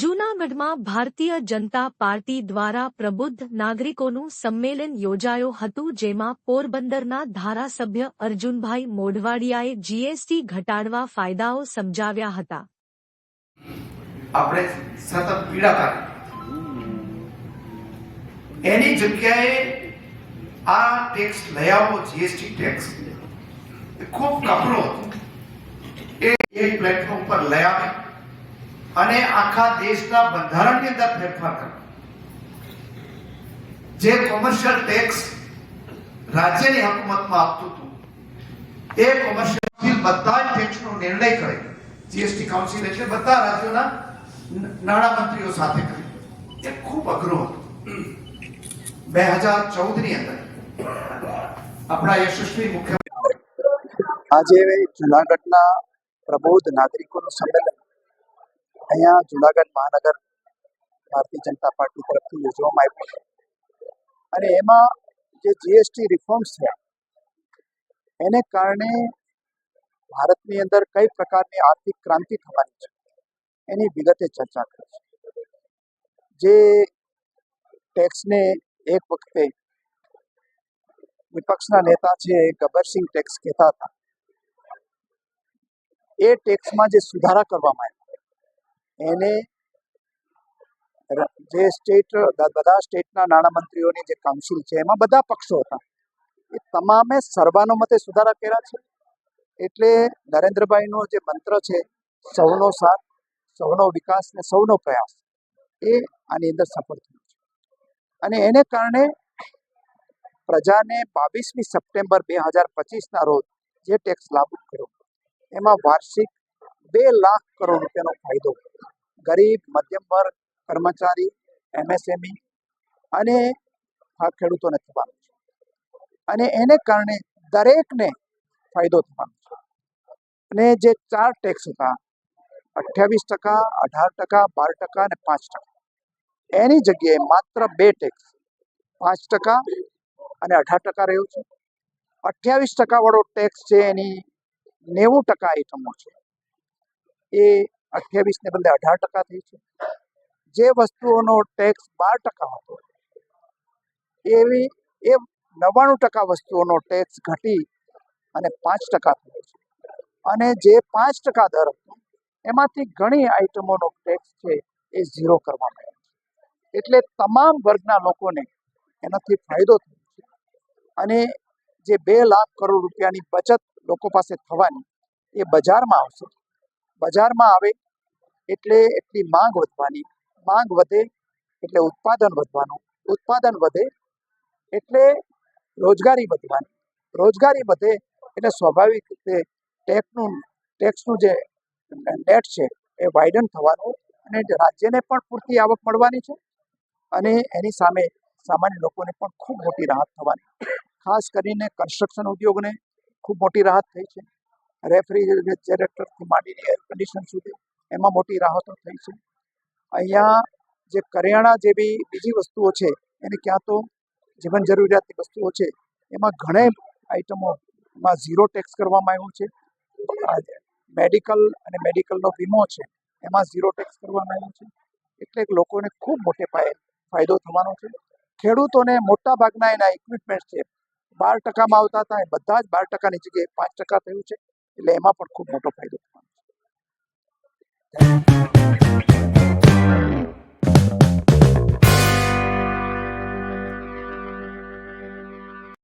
જૂનાગઢમાં ભારતીય જનતા પાર્ટી દ્વારા પ્રબુદ્ધ નાગરિકોનું સંમેલન યોજાયો હતું, જેમાં પોરબંદરના ધારાસભ્ય અર્જુનભાઈ મોઢવાડિયાએ જીએસટી ઘટાડવા ફાયદાઓ સમજાવ્યા હતા. આપણે સતત પીડાતા એની જગ્યાએ આ ટેક્સ લઈ આવો, જીએસટી ટેક્સ. ખૂબ કપરો એ પ્લેટફોર્મ પર લઈ આવે. અને આખા દેશના બંધારણની અંદર ફેરફાર કરવો. જે કોમર્શિયલ ટેક્સ રાજ્યની હકુમતમાં આપતું હતું, એ કોમર્શિયલ બધા જ ટેક્સનો નિર્ણય કરે. જીએસટી કાઉન્સિલ એટલે બધા રાજ્યોના નાણામંત્રીઓ સાથે કરે. એ ખૂબ અઘરું હતું. બે હજાર ચૌદની અંદર આપણા યશસ્વી મુખ્ય આજે જુનાગઢના પ્રબોધ નાગરિકોનું સંમેલન અહીંયા જુનાગઢ મહાનગર ભારતીય જનતા પાર્ટી તરફથી યોજવામાં આવ્યું અને એમાં જે જીએસટી રિફોર્મ્સ થયા એને કારણે ભારતની અંદર કઈ પ્રકારની આર્થિક ક્રાંતિ થવાની છે, એની વિગતે ચર્ચા કરી છે જે ટેક્સને એક વખતે વિપક્ષના નેતા છે ગબ્બરસિંહ ટેક્સ કહેતા હતા, એ ટેક્સમાં જે સુધારા કરવામાં આવ્યા. એને જે સ્ટેટ બધા સ્ટેટના નાણામંત્રીઓની જે કાઉન્સિલ છે, એમાં બધા પક્ષો હતા. એ તમામે સર્વાનુમતે સુધારા કર્યા છે. એટલે નરેન્દ્રભાઈનો જે મંત્ર છે, સૌનો સાથ, સૌનો વિકાસ ને સૌનો પ્રયાસ, એ આની અંદર સફળ થયો છે. અને એને કારણે પ્રજાને બાવીસમી સપ્ટેમ્બર બે હજાર પચીસના રોજ જે ટેક્સ લાગુ કર્યો, એમાં વાર્ષિક બે લાખ કરોડ રૂપિયાનો ફાયદો ગરીબ, મધ્યમ વર્ગ, કર્મચારી એમએસએમઈ અને આ ખેડૂતોને થવાનો છે. અને એને કારણે દરેકને ફાયદો થવાનો છે. અને જે ચાર ટેક્સ હતા, અઠ્યાવીસ ટકા, અઢાર ટકા, બાર ટકા અને પાંચ ટકા, એની જગ્યાએ માત્ર બે ટેક્સ, પાંચ ટકા અને અઢાર ટકા રહ્યો છે. અઠ્યાવીસ ટકાવાળો ટેક્સ છે એની નેવું ટકા આઈટમો છે. એ અઠ્યાવીસને બદલે અઢાર ટકા થઈ છે. જે વસ્તુઓનો ટેક્સ બાર ટકા હતો, એવી, એ નવ્વાણું ટકા વસ્તુઓનો ટેક્સ ઘટી અને પાંચ ટકા થયો છે. અને જે પાંચ ટકા દર હતો, એમાંથી ઘણી આઈટમોનો ટેક્સ છે એ ઝીરો કરવામાં આવ્યો છે. એટલે તમામ વર્ગના લોકોને એનાથી ફાયદો થયો છે. અને જે બે લાખ કરોડ રૂપિયાની બચત લોકો પાસે થવાની એ બજારમાં આવશે. બજારમાં આવે એટલે એટલી માંગ વધવાની, માંગ વધે એટલે ઉત્પાદન વધવાનું, ઉત્પાદન વધે એટલે રોજગારી વધવાની, રોજગારી વધે એટલે સ્વાભાવિક રીતે ટેક્સનું ટેક્સનું જે નેટ છે એ વાઇડન થવાનું અને રાજ્યને પણ પૂરતી આવક મળવાની છે અને એની સામે સામાન્ય લોકોને પણ ખૂબ મોટી રાહત થવાની, ખાસ કરીને કન્સ્ટ્રક્શન ઉદ્યોગને ખૂબ મોટી રાહત થઈ છે. રેફ્રિજરેટરથી માંડીને એર કન્ડિશન સુધી, એમાં મોટી રાહતો થઈ છે. અહીંયા જે કરિયાણા જેવી બીજી વસ્તુઓ છે, એને ક્યાં તો જીવન જરૂરિયાતની વસ્તુઓ છે, એમાં ઘણી આઈટમોમાં ઝીરો ટેક્સ કરવામાં આવ્યું છે. મેડિકલ અને મેડિકલનો વીમો છે, એમાં ઝીરો ટેક્સ કરવામાં આવ્યું છે. એટલે લોકોને ખૂબ મોટે પાયે ફાયદો થવાનો છે. ખેડૂતોને મોટા ભાગના એના ઇક્વિપમેન્ટ છે, બાર ટકામાં આવતા હતા, એ બધા જ બાર ટકાની જગ્યાએ પાંચ ટકા થયું છે. એટલે એમાં પણ ખૂબ મોટો ફાયદો થવાનો છે.